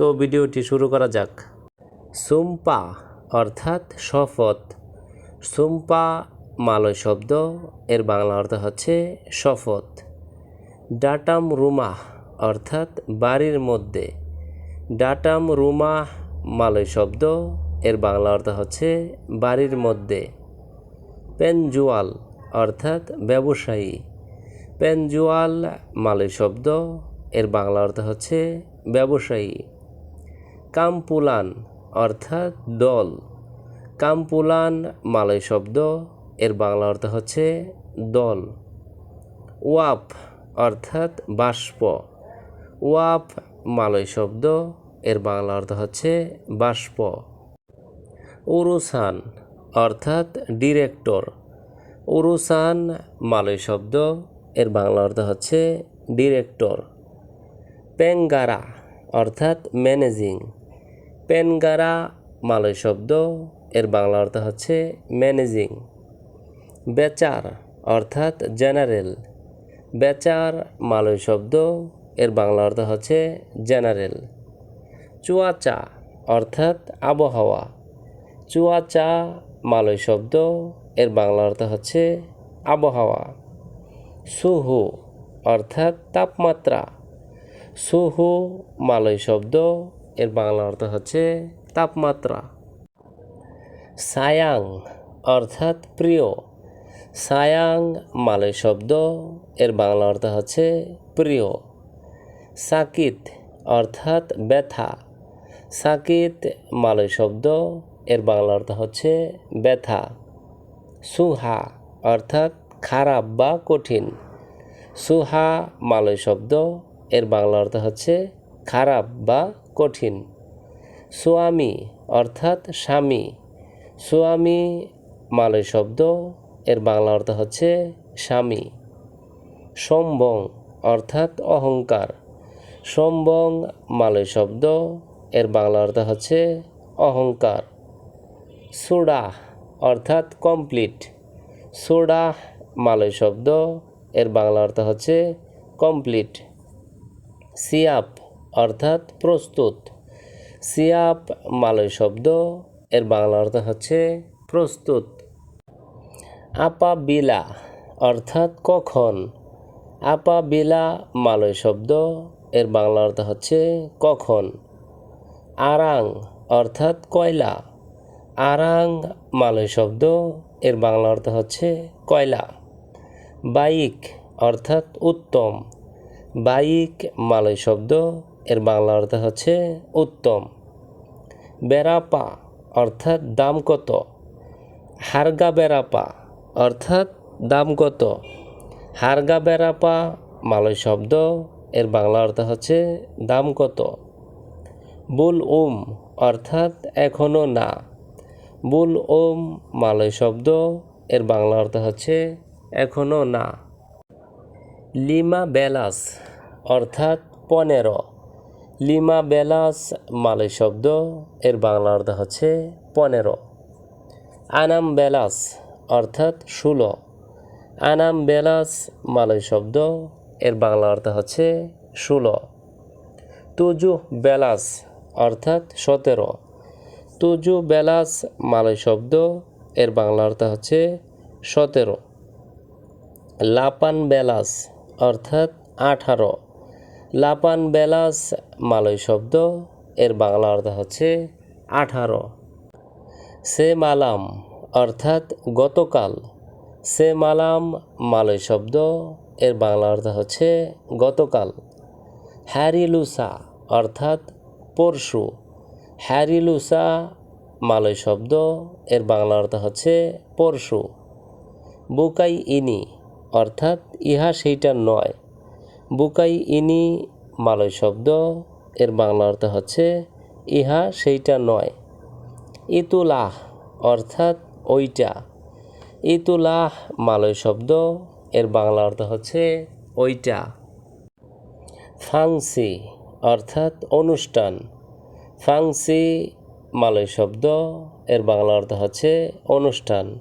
তো ভিডিওটি শুরু করা যাক। সুম্পা অর্থাৎ শপথ। সুম্পা মালয় শব্দ, এর বাংলা অর্থ হচ্ছে শপথ। ডাটাম রুমাহ অর্থাৎ বাড়ির মধ্যে। ডাটাম রুমাহ মালয় শব্দ, এর বাংলা অর্থ হচ্ছে বাড়ির মধ্যে। পেনজুয়াল অর্থাৎ ব্যবসায়ী। পেনজুয়াল মালয় শব্দ, এর বাংলা অর্থ হচ্ছে ব্যবসায়ী। কামপুলান, অর্থাৎ দল। কামপুলান, মালয় শব্দ, এর বাংলা অর্থ হচ্ছে দল। ওয়াপ, অর্থাৎ বাষ্প। ওয়াপ, মালয় শব্দ, এর বাংলা অর্থ হচ্ছে বাষ্প। উরুসান, অর্থাৎ ডিরেক্টর। উরুসান, মালয় শব্দ, এর বাংলা অর্থ হচ্ছে ডিরেক্টর। পেঙ্গারা, অর্থাৎ ম্যানেজিং। পেনগারা, মালয় শব্দ, এর বাংলা অর্থ হচ্ছে ম্যানেজিং। বেচার অর্থাৎ জেনারেল। বেচার, মালয় শব্দ, এর বাংলা অর্থ হচ্ছে জেনারেল। চুয়াচা অর্থাৎ আবহাওয়া। চুয়াচা, মালয় শব্দ, এর বাংলা অর্থ হচ্ছে আবহাওয়া। সুহু অর্থাৎ তাপমাত্রা। সুহু, মালয় শব্দ এর বাংলা অর্থ হচ্ছে তাপমাত্রা। সায়াং অর্থাৎ প্রিয়। সায়াং মালয় শব্দ, এর বাংলা অর্থ হচ্ছে প্রিয়। সাকিত অর্থাৎ ব্যথা। সাকিত মালয় শব্দ, এর বাংলা অর্থ হচ্ছে ব্যথা। সুহা অর্থাৎ খারাপ বা কঠিন। সুহা মালয় শব্দ, এর বাংলা অর্থ হচ্ছে খারাপ বা কঠিন। সোয়ামী অর্থাৎ স্বামী। সোয়ামী মালয় শব্দ, এর বাংলা অর্থ হচ্ছে স্বামী। সম্বং অর্থাৎ অহংকার। সম্বং মালয় শব্দ, এর বাংলা অর্থ হচ্ছে অহংকার। সুডা অর্থাৎ কমপ্লিট। সুডা মালয় শব্দ, এর বাংলা অর্থ হচ্ছে কমপ্লিট। সিয়াপ অর্থাৎ প্রস্তুত। সিয়াপ, মালয় শব্দ, এর বাংলা অর্থ হচ্ছে প্রস্তুত। আপা বিলা অর্থাৎ কখন। আপা বিলা, মালয় শব্দ, এর বাংলা অর্থ হচ্ছে কখন। আরাং অর্থাৎ কয়লা। আরাং, মালয় শব্দ, এর বাংলা অর্থ হচ্ছে কয়লা। বাইক অর্থাৎ উত্তম। বাইক, মালয় শব্দ এর বাংলা অর্থ হচ্ছে উত্তম। বেড়াপা অর্থাৎ দাম কত? হারগা বেড়াপা অর্থাৎ দাম কত? হারগা বেড়াপা মালয় শব্দ, এর বাংলা অর্থ হচ্ছে দাম কত? বুল উম অর্থাৎ এখনও না। বুল ওম মালয় শব্দ, এর বাংলা অর্থ হচ্ছে এখনও না। লিমা বেলাস অর্থাৎ পনেরো। লিমা বেলাস মালয় শব্দ, এর বাংলা অর্থ হচ্ছে পনেরো। আনাম বেলাস অর্থাৎ ষোলো। আনাম বেলাস মালয় শব্দ, এর বাংলা অর্থ হচ্ছে ষোলো। তুজু বেলাস অর্থাৎ সতেরো। তুজু বেলাস মালয় শব্দ, এর বাংলা অর্থ হচ্ছে সতেরো। লাপান বেলাস অর্থাৎ আঠারো। লাপান বেলাস মালয় শব্দ, এর বাংলা অর্থ হচ্ছে আঠারো। সে মালাম, অর্থাৎ গতকাল। সে মালাম মালয় শব্দ, এর বাংলা অর্থ হচ্ছে গতকাল। হ্যারিলুসা, অর্থাৎ পরশু। হ্যারিলুসা মালয় শব্দ, এর বাংলা অর্থ হচ্ছে পরশু। বুকাই ইনি অর্থাৎ ইহা সেইটা নয়। বুকাই ইনি মালয় শব্দ, এর বাংলা অর্থ হচ্ছে, ইহা সেইটা নয়। ইতুলাহ অর্থাৎ ওইটা। ইতুলাহ মালয় শব্দ, এর বাংলা অর্থ হচ্ছে ওইটা। ফাংসি অর্থাৎ অনুষ্ঠান। ফাংসি মালয় শব্দ, এর বাংলা অর্থ হচ্ছে অনুষ্ঠান।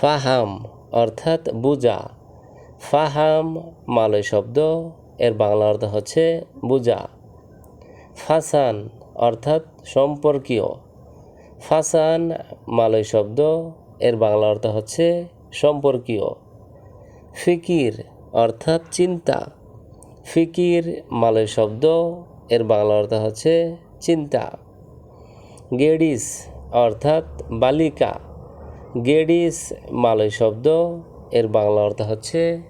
ফাহাম অর্থাৎ বুজা ফাহাম মালয় শব্দ, এর বাংলা অর্থ হচ্ছে বুজা ফাসান অর্থাৎ সম্পর্কীয়। ফাসান মালয় শব্দ, এর বাংলা অর্থ হচ্ছে সম্পর্কীয়। ফিকির অর্থাৎ চিন্তা। ফিকির মালয় শব্দ, এর বাংলা অর্থ হচ্ছে চিন্তা। গেডিস অর্থাৎ বালিকা। গেডিস মালয় শব্দ, এর বাংলা অর্থ হচ্ছে